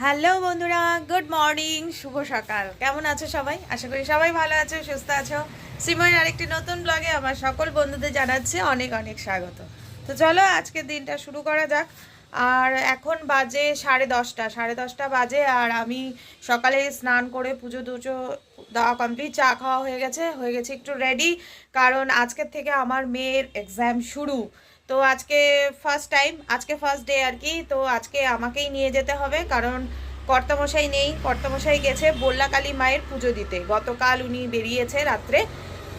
Hello বন্ধুরা, good morning, শুভ সকাল। কেমন আছো সবাই? আশা করি সবাই ভালো আছো, সুস্থ আছো। শ্রীময়ের আরেকটি নতুন ব্লগে আমার সকল বন্ধুদের জানাচ্ছি অনেক অনেক স্বাগত। তো চলো আজকের দিনটা শুরু করা যাক। আর এখন বাজে সাড়ে দশটা সাড়ে দশটা বাজে আর আমি সকালে স্নান করে পুজো টুজো দেওয়া কমপ্লিট চা খাওয়া হয়ে গেছে হয়ে গেছে একটু রেডি কারণ আজকের থেকে আমার মেয়ের এক্সাম শুরু। তো আজকে ফার্স্ট টাইম আজকে ফার্স্ট ডে আর কি, তো আজকে আমাকেই নিয়ে যেতে হবে, কারণ কর্তামশাই নেই। কর্তামশাই গেছে বল্লাকালী মায়ের পুজো দিতে। গতকাল উনি বেরিয়েছে রাত্রে।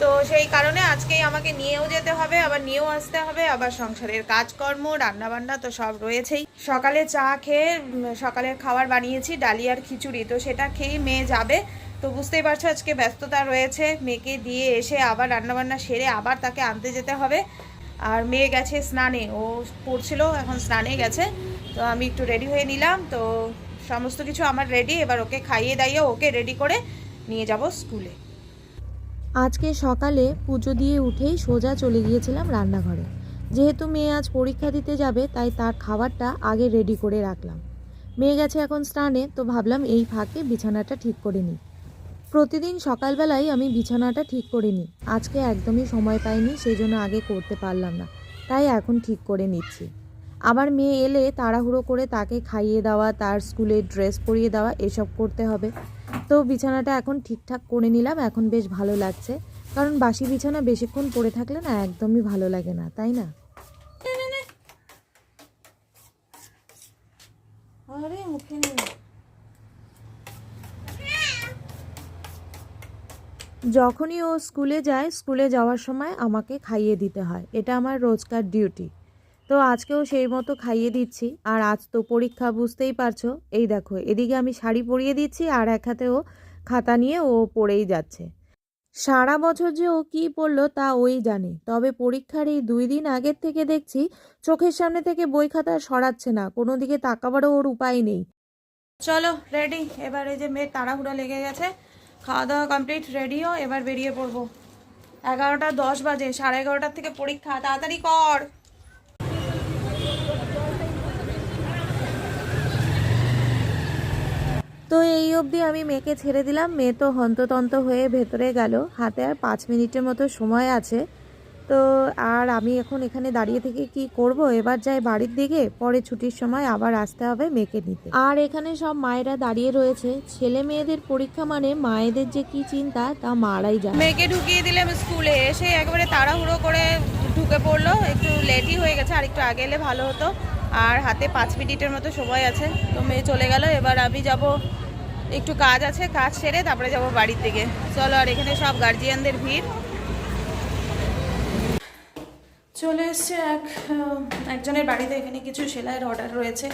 তো সেই কারণে আজকেই আমাকে নিয়েও যেতে হবে, আবার নিয়েও আসতে হবে, আবার সংসারের কাজকর্ম, রান্নাবান্না তো সব রয়েছেই। সকালে চা খেয়ে সকালের খাবার বানিয়েছি, ডালি আর খিচুড়ি। তো সেটা খেয়েই মেয়ে যাবে। তো বুঝতেই পারছ আজকে ব্যস্ততা রয়েছে। মেয়েকে দিয়ে এসে আবার রান্নাবান্না সেরে আবার তাকে আনতে যেতে হবে। আর মেয়ে গেছে স্নানে, ও পড়ছিল, এখন স্নানে গেছে। তো আমি একটু রেডি হয়ে নিলাম, তো সমস্ত কিছু আমার রেডি এবার ওকে খাইয়ে দাইয়ে ওকে রেডি করে নিয়ে যাব স্কুলে আজকে সকালে পুজো দিয়ে উঠেই সোজা চলে গিয়েছিলাম রান্নাঘরে। যেহেতু মেয়ে আজ পরীক্ষা দিতে যাবে, তাই তার খাবারটা আগে রেডি করে রাখলাম। মেয়ে গেছে এখন স্নানে, তো ভাবলাম এই ফাঁকে বিছানাটা ঠিক করে নিই। প্রতিদিন সকালবেলায় আমি বিছানাটা ঠিক করে নিই। আজকে একদমই সময় পাইনি সেই জন্য আগে করতে পারলাম না। তাই এখন ঠিক করে নিচ্ছি। আবার মেয়ে এলে তাড়াহুড়ো করে তাকে খাইয়ে দেওয়া, তার স্কুলে ড্রেস পরিয়ে দেওয়া, এসব করতে হবে। তো বিছানাটা এখন ঠিকঠাক করে নিলাম, এখন বেশ ভালো লাগছে। কারণ বাসি বিছানা বেশিক্ষণ পড়ে থাকলে না একদমই ভালো লাগে না, তাই না? আরে মুখে যখনই ও স্কুলে যায়, স্কুলে যাওয়ার সময় আমাকে খাইয়ে দিতে হয়। এটা আমার রোজকার ডিউটি তো আজকেও সেই মতো খাইয়ে দিচ্ছি। আর আজ তো পরীক্ষা, বুঝতেই পারছ? এই দেখো, এদিকে আমি শাড়ি পরিয়ে দিচ্ছি আর এক হাতে ও খাতা নিয়ে ও পড়েই যাচ্ছে। সারা বছর যে ও কী পড়ল তা ওই জানে। তবে পরীক্ষার এই দুই দিন আগের থেকে দেখছি, চোখের সামনে থেকে বই খাতা সরাচ্ছে না। কোনো দিকে তাকাবারও ওর উপায় নেই। চলো রেডি এবার এই যে মেয়ের তাড়াহুড়া লেগে গেছে। খাওয়া দাওয়া কমপ্লিট রেডিও এবার বেরিয়ে পড়ব। এগারোটা দশ বাজে, সাড়ে এগারোটার থেকে পরীক্ষা, তাড়াতাড়ি কর! তো এই অবধি আমি মেয়েকে ছেড়ে দিলাম। মেয়ে তো হন্ততন্ত হয়ে ভেতরে গেল। হাতে আর পাঁচ মিনিটের মতো সময় আছে। তো আর আমি এখন এখানে দাঁড়িয়ে থেকে কি করব? এবার যাই বাড়ির দিকে, পরে ছুটির সময় আবার আসতে হবে মেয়েকে নিতে। আর এখানে সব মায়েরা দাঁড়িয়ে রয়েছে। ছেলে মেয়েদের পরীক্ষা মানে মায়েদের যে কি চিন্তা, তা মারাই যায়। মেয়েকে ঢুকিয়ে দিলাম স্কুলে। এসে একেবারে তাড়াহুড়ো করে ঢুকে পড়ল। একটু লেটই হয়ে গেছে, আর একটু আগে এলে ভালো হতো। আর হাতে পাঁচ মিনিটের মতো সময় আছে। তো মেয়ে চলে গেল। এবার আমি যাব। একটু কাজ আছে, কাজ সেরে তারপরে যাব বাড়ির দিকে। চলো, আর এখানে সব গার্জিয়ানদের ভিড়। চলে এসছে এক একজনের বাড়িতে এখানে কিছু সেলাইয়ের অর্ডার রয়েছে,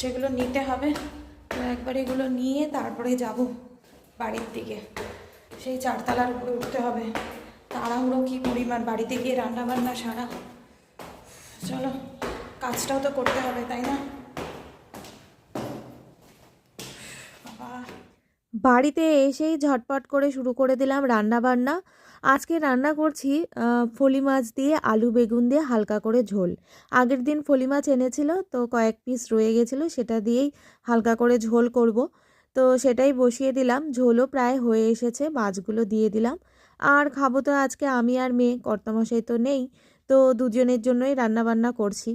সেগুলো নিতে হবে। তো একবার এগুলো নিয়ে তারপরে যাব বাড়ির দিকে। সেই চারতলার উপরে উঠতে হবে। তাড়াহুড়ো কী পরিমাণ বাড়িতে গিয়ে রান্নাবান্না সারা। চলো, কাজটাও তো করতে হবে, তাই না? বাড়িতে এসেই ঝটপট করে শুরু করে দিলাম রান্না বান্না আজকে রান্না করছি ফলি মাছ দিয়ে আলু বেগুন দিয়ে হালকা করে ঝোল। আগের দিন ফলি মাছ এনেছিল, তো কয়েক পিস রয়ে গেছিল, সেটা দিয়েই হালকা করে ঝোল করব। তো সেটাই বসিয়ে দিলাম, ঝোলও প্রায় হয়ে এসেছে, মাছগুলো দিয়ে দিলাম। আর খাব তো আজকে আমি আর মেয়ে, কর্তামশাই তো নেই, তো দুজনের জন্যই রান্না বান্না করছি।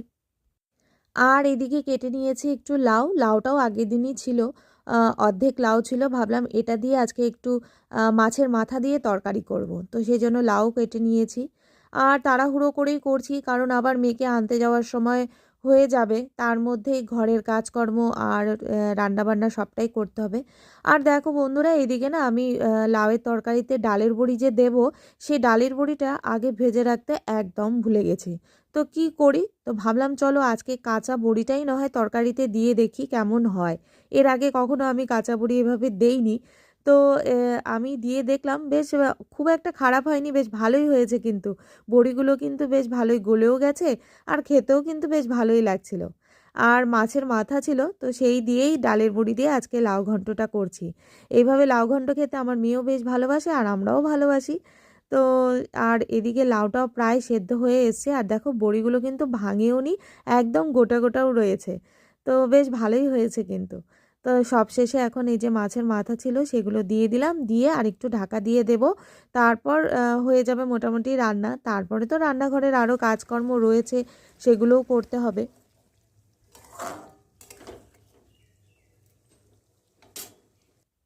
আর এদিকে কেটে নিয়েছি একটু লাউ, লাউটাও আগের দিনই ছিল। অর্ধেক লাউ ছিল, ভাবলাম এটা দিয়ে আজকে একটু মাছের মাথা দিয়ে তরকারি করব। তো সেই জন্য লাউ কেটে নিয়েছি। আর তাড়াহুড়ো করেই করছি, কারণ আবার মেয়েকে আনতে যাওয়ার সময় হয়ে যাবে। তার মধ্যেই ঘরের কাজকর্ম আর রান্নাবান্না সবটাই করতে হবে। আর দেখো বন্ধুরা, এইদিকে না আমি লাউয়ের তরকারিতে ডালের বড়ি যে দেব সেই ডালের বড়িটা আগে ভেজে রাখতে একদম ভুলে গেছি। তো কি করি? তো ভাবলাম চলো আজকে কাঁচা বড়িটাই না হয় তরকারিতে দিয়ে দেখি কেমন হয়। এর আগে কখনো আমি কাঁচা বড়ি এভাবে দেইনি। তো আমি দিয়ে দেখলাম, বেশ খুব একটা খারাপ হয়নি, বেশ ভালোই হয়েছে কিন্তু। বড়িগুলো কিন্তু বেশ ভালোই গলেও গেছে আর খেতেও কিন্তু বেশ ভালোই লাগছিল। আর মাছের মাথা ছিল, তো সেই দিয়েই ডালের বড়ি দিয়ে আজকে লাউ ঘন্টটা করছি। এইভাবে লাউ ঘন্ট খেতে আমার মেয়েও বেশ ভালোবাসে আর আমরাও ভালোবাসি। তো, আর এদিকে লাউটাও প্রায় সেদ্ধ হয়ে এসছে আর দেখো বড়িগুলো কিন্তু ভাঙেও নি একদম গোটা গোটাও রয়েছে। তো বেশ ভালোই হয়েছে কিন্তু। তো সবশেষে এখন এই যে মাছের মাথা ছিল সেগুলো দিয়ে দিলাম। দিয়ে আর একটু ঢাকা দিয়ে দেব। তারপর হয়ে যাবে মোটামুটি রান্না। তারপরে তো রান্নাঘরের আরও কাজকর্ম রয়েছে, সেগুলোও করতে হবে।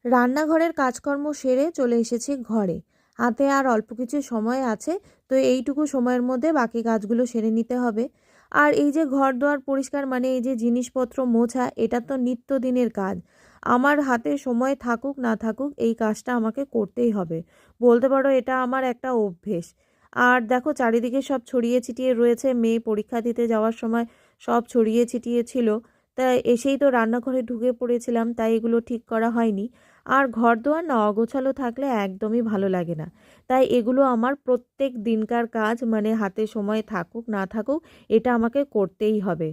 রান্নাঘরের কাজকর্ম সেরে চলে এসেছি ঘরে। হাতে আর অল্প কিছু সময় আছে, তো এইটুকু সময়ের মধ্যে বাকি কাজগুলো সেরে নিতে হবে। আর এই যে ঘর দোয়ার পরিষ্কার মানে এই যে জিনিসপত্র মোছা, এটা তো নিত্যদিনের কাজ। আমার হাতে সময় থাকুক, না থাকুক, এই কাজটা আমাকে করতেই হবে। বলতে পারো, এটা আমার একটা অভ্যেস। আর দেখো, চারিদিকে সব ছড়িয়ে ছিটিয়ে রয়েছে, মেয়ে পরীক্ষা দিতে যাওয়ার সময় সব ছড়িয়ে ছিটিয়ে ছিল। তাই এসেই তো রান্নাঘরে ঢুকে পড়েছিলাম, তাই এগুলো ঠিক করা হয়নি। আর ঘর দোয়ার না অগোছালো থাকলে একদমই ভালো লাগে না। তাই এগুলো আমার প্রত্যেক দিনকার কাজ মানে হাতে সময় থাকুক, না থাকুক, এটা আমাকে করতেই হবে।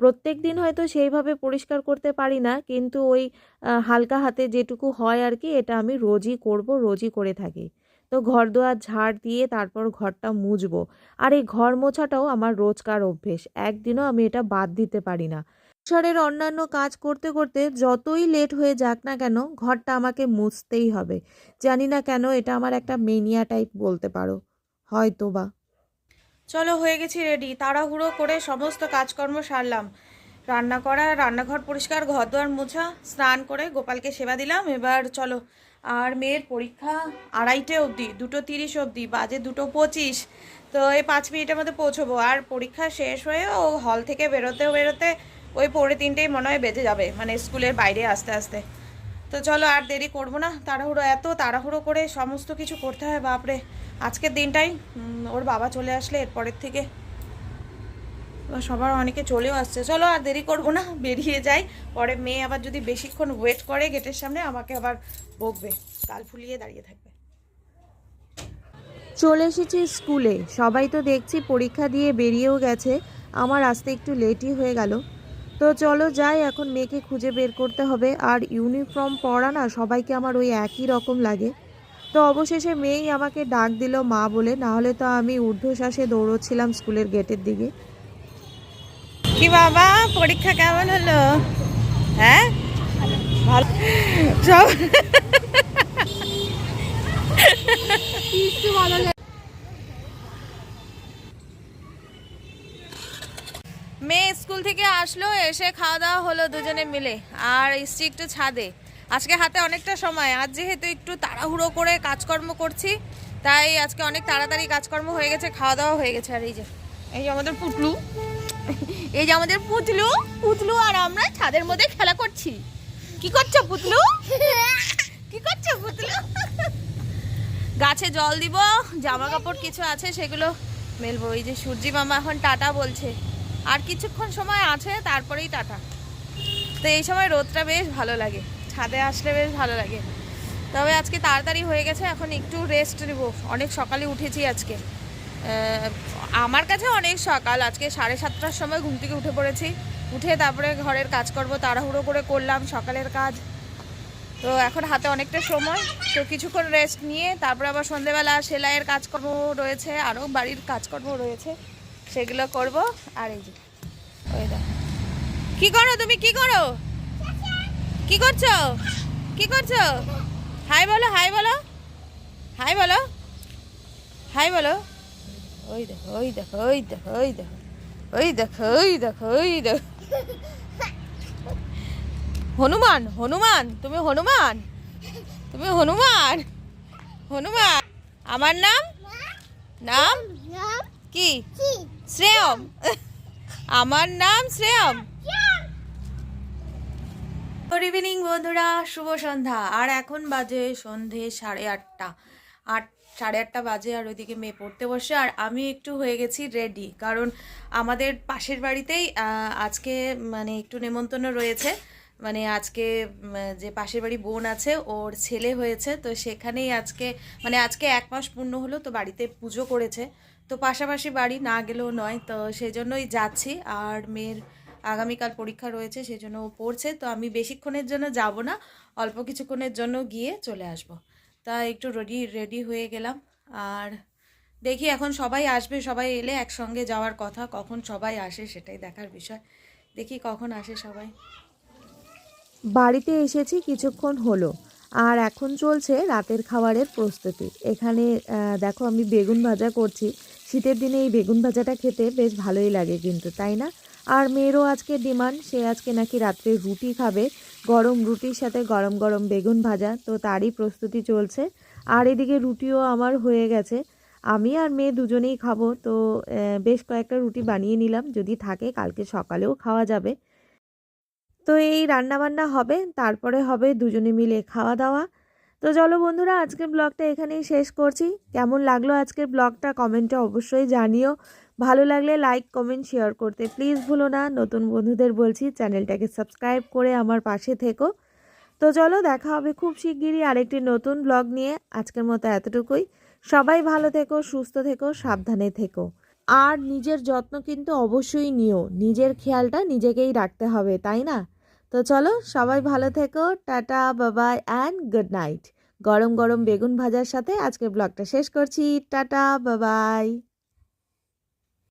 প্রত্যেক দিন হয়তো সেইভাবে পরিষ্কার করতে পারি না, কিন্তু ওই হালকা হাতে যেটুকু হয় আর কি, এটা আমি রোজই করব, রোজই করে থাকি। তো ঘর দোয়ার ঝাড় দিয়ে তারপর ঘরটা মুছবো আর এই ঘর মোছাটাও আমার রোজকার অভ্যেস, একদিনও আমি এটা বাদ দিতে পারি না। সংসারের অন্যান্য কাজ করতে করতে যতই লেট হয়ে যাক না কেন, ঘরটা আমাকে মুছতেই হবে। জানি না কেন এটা আমার একটা মেনিয়া টাইপ বলতে পারো। হয়তো বা চলো, হয়ে গেছি রেডি তাড়াহুড়ো করে সমস্ত কাজকর্ম সারলাম। রান্না করা, রান্নাঘর পরিষ্কার ঘর দোয়ার মোছা, স্নান করে গোপালকে সেবা দিলাম। এবার চলো, আর মেয়ের পরীক্ষা আড়াইটে অবধি, দুটো তিরিশ অবধি, বাজে দুটো পঁচিশ। তো এই পাঁচ মিনিটের মধ্যে পৌঁছবো। আর পরীক্ষা শেষ হয়ে ও হল থেকে বেরোতেও বেরোতে ওই পৌনে তিনটেই মনে হয় বেজে যাবে মানে স্কুলের বাইরে আসতে আসতে। তো চলো আর দেরি করব না, তাড়াহুড়ো এত তাড়াহুড়ো করে সমস্ত কিছু করতে হয়, বাপরে। আজকের দিনটাই ওর বাবা চলে আসলে এরপরের থেকে। সবার অনেকে চলেও আসছে। চলো আর দেরি করব না, বেরিয়ে যাই। পরে মেয়ে আবার যদি বেশিক্ষণ ওয়েট করে গেটের সামনে, আমাকে আবার বকবে। গাল ফুলিয়ে দাঁড়িয়ে থাকবে। চলে এসেছি স্কুলে। সবাই তো দেখছি পরীক্ষা দিয়ে বেরিয়েও গেছে। আমার আসতে একটু লেটই হয়ে গেল। তো চলো যাই এখন মেয়েকে খুঁজে বের করতে হবে। আর ইউনিফর্ম পরা না সবাইকে আমার ওই একই রকম লাগে। তো অবশেষে মেয়েই আমাকে ডাক দিল মা বলে না হলে তো আমি ঊর্ধ্বশ্বাসে দৌড়চ্ছিলাম স্কুলের গেটের দিকে। কি বাবা পরীক্ষা কেমন হলো? হ্যাঁ? ভালো। সব মেয়ে স্কুল থেকে আসলো, এসে খাওয়া দাওয়া হলো দুজনে মিলে, আর এসছি একটু ছাদে। আজকে হাতে অনেকটা সময়, আজ যেহেতু একটু তাড়াহুড়ো করে কাজকর্ম করছি, তাই আজকে অনেক তাড়াতাড়ি কাজকর্ম হয়ে গেছে, খাওয়া দাওয়া হয়ে গেছে, আর এই যে এই যে আমাদের পুটলু এই যে আমাদের পুতলু পুতলু আর আমরা ছাদের মধ্যে খেলা করছি। কি করছ পুতলু? কি করছ পুতলু? গাছে জল দিব, জামা কাপড় কিছু আছে সেগুলো মেলবো, এই যে সূর্যি মামা এখন টাটা বলছে। আর কিছুক্ষণ সময় আছে, তারপরেই টাটা। তো এই সময় রোদটা বেশ ভালো লাগে। ছাদে আসলে বেশ ভালো লাগে। তবে আজকে তাড়াতাড়ি হয়ে গেছে, এখন একটু রেস্ট নেব। অনেক সকালে উঠেছি আজকে। আমার কাছে অনেক সকাল। আজকে সাড়ে সাতটার সময় ঘুম থেকে উঠে পড়েছি। উঠে তারপরে ঘরের কাজ করব তাড়াহুড়ো করে করলাম, সকালের কাজ। তো এখন হাতে অনেকটা সময়, তো কিছুক্ষণ রেস্ট নিয়ে তারপরে আবার সন্ধেবেলা সেলাইয়ের কাজকর্ম রয়েছে, আরও বাড়ির কাজকর্ম রয়েছে, সেগুলো করব। আর এই যে। কি করো তুমি? কি করো? কি করছ? কি করছ? হাই বলো হাই বলো। হাই বলো। হাই বলো। ওই দেখো ওই দেখো ওই দেখো ওই দেখো। ওই দেখো ওই দেখো ওই দেখো। হনুমান হনুমান তুমি হনুমান? তুমি হনুমান? হনুমান? আমার নাম? নাম? কি? শ্রেয়ম। আমার নাম শ্রেয়ম। গুড ইভিনিং বন্ধুরা, শুভ সন্ধ্যা। আর এখন বাজে সন্ধে সাড়ে আটটা। আট, সাড়ে আটটা বাজে আর ওইদিকে মেয়ে পড়তে বসে। আর আমি একটু হয়ে গেছি রেডি কারণ আমাদের পাশের বাড়িতেই আজকে মানে একটু নেমন্তন্ন রয়েছে। মানে আজকে যে পাশের বাড়ি বোন আছে, ওর ছেলে হয়েছে। তো সেখানেই আজকে মানে আজকে এক মাস পূর্ণ হলো, তো বাড়িতে পুজো করেছে। তো পাশাপাশি বাড়ি না গেলেও নয়, তো সেই জন্যই যাচ্ছি। আর মেয়ের আগামীকাল পরীক্ষা রয়েছে সেই জন্য ও পড়ছে। তো আমি বেশিক্ষণের জন্য যাব না, অল্প কিছুক্ষণের জন্য গিয়ে চলে আসব। তা একটু রেডি রেডি হয়ে গেলাম। আর দেখি এখন সবাই আসবে, সবাই এলে একসঙ্গে যাওয়ার কথা, কখন সবাই আসে সেটাই দেখার বিষয়। দেখি কখন আসে সবাই। বাড়িতে এসেছি কিছুক্ষণ হলো, আর এখন চলছে রাতের খাবারের প্রস্তুতি। এখানে দেখো আমি বেগুন ভাজা করছি। শীতের দিনে এই বেগুন ভাজাটা খেতে বেশ ভালোই লাগে কিন্তু, তাই না? আর মেয়েরও আজকে ডিমান্ড, সে আজকে নাকি রাত্রে রুটি খাবে, গরম রুটির সাথে গরম গরম বেগুন ভাজা, তো তারই প্রস্তুতি চলছে। আর এদিকে রুটিও আমার হয়ে গেছে। আমি আর মেয়ে দুজনেই খাব, তো বেশ কয়েকটা রুটি বানিয়ে নিলাম, যদি থাকে কালকে সকালেও খাওয়া যাবে। তো এই রান্না বান্না হবে, তারপরে হবে দুজনে মিলে খাওয়া দাওয়া তো চলো বন্ধুরা, আজকের ব্লগটা এখানেই শেষ করছি। কেমন লাগল আজকের ব্লগটা কমেন্টে অবশ্যই জানিও। ভালো লাগলে লাইক কমেন্ট শেয়ার করতে প্লিজ ভুলো না। নতুন বন্ধুদের বলছি, চ্যানেলটাকে সাবস্ক্রাইব করে আমার পাশে থেকো। তো চলো, দেখা হবে খুব শিগগিরই আরেকটি নতুন ব্লগ নিয়ে। আজকের মতো এতটুকুই। সবাই ভালো থেকো, সুস্থ থেকো, সাবধানে থেকো। আর নিজের যত্ন কিন্তু অবশ্যই নিও। নিজের খেয়ালটা নিজেকেই রাখতে হবে, তাই না? তো চলো, সবাই ভালো থেকো। টাটা বাবাই অ্যান্ড গুড নাইট গরম গরম বেগুন ভাজার সাথে আজকের ব্লগটা শেষ করছি। টাটা বাবাই